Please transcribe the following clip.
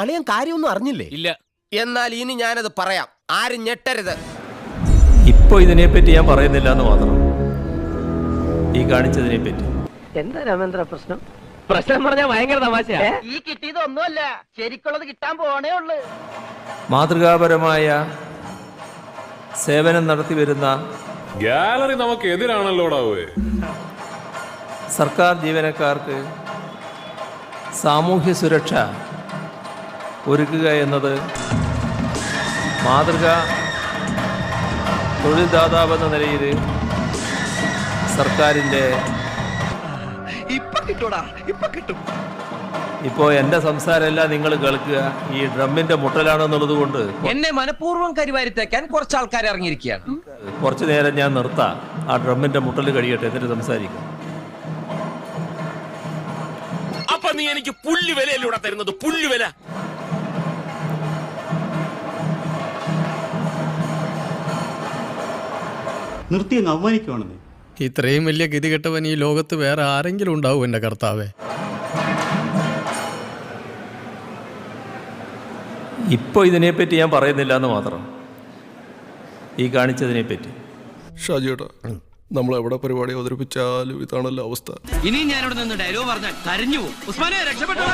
അളിയൻ കാര്യമൊന്നും അറിഞ്ഞില്ലേ? ഇല്ല. എന്നാൽ ഇനി ഞാനത് പറയാം. ആരും ഞെട്ടരുത്. ഇപ്പൊ ഇതിനെപ്പറ്റി ഞാൻ പറയുന്നില്ല എന്ന് മാത്രം. ഈ കാണിച്ചതിനെ പറ്റി എന്താ രാമേന്ദ്ര പ്രശ്നം? പ്രശ്നം പറഞ്ഞാൽ ഭയങ്കര തമാശയാ. ഈ കിട്ടിയതൊന്നുമല്ല ശരിക്കുള്ളത് കിട്ടാൻ പോണേ ഉള്ളു. മാതൃകാപരമായ സേവനം നടത്തി വരുന്ന ഗാലറി നമുക്ക് എതിരാണല്ലോ സർക്കാർ ജീവനക്കാർക്ക് സാമൂഹ്യ സുരക്ഷ ഒരുക്കുക എന്നത് മാതൃക തൊഴിൽ ദാതാവ് എന്ന നിലയിൽ സർക്കാരിന്റെ ഇപ്പോ എന്റെ സംസാരമല്ല നിങ്ങൾ കേൾക്കുക. ഈ ഡ്രമ്മിന്റെ മുട്ടലാണെന്നുള്ളത് കൊണ്ട് എന്നെ മനഃപൂർവം കരിവാരിത്തേക്കാൻ കുറച്ച് ആൾക്കാർ ഇറങ്ങിയിരിക്കുകയാണ്. കുറച്ച് നേരം ഞാൻ നിർത്താം. ആ ഡ്രമ്മിന്റെ മുട്ടൽ കഴിയട്ടെ എന്നിട്ട് സംസാരിക്കും. അപ്പൊ നീ എനിക്ക് പുല്ലുവിലൂടെ വിലയല്ലൂടെ തരുന്നത്? പുല്ല് നിർത്തി അങ്ങ് അവമാനിക്കുവാണെന്നേ. ഇത്രയും വലിയ ഗതികെട്ടവൻ ഈ ലോകത്ത് വേറെ ആരെങ്കിലും ഉണ്ടാവും എന്റെ കർത്താവേ. ഇപ്പോൾ ഇതിനെപ്പറ്റി ഞാൻ പറയുന്നില്ല എന്ന് മാത്രം. ഈ കാണിച്ചതിനെ പറ്റി ഷാജിയേട്ടാ നമ്മൾ എവിടെ പരിപാടി അവതരിപ്പിച്ചാലും ഇതാണല്ലോ അവസ്ഥ. ഇനി ഞാനിവിടെ നിന്ന് ഡയലോഗ് പറഞ്ഞാൽ കരഞ്ഞു പോകും. ഉസ്മാനെ രക്ഷപ്പെട്ടോ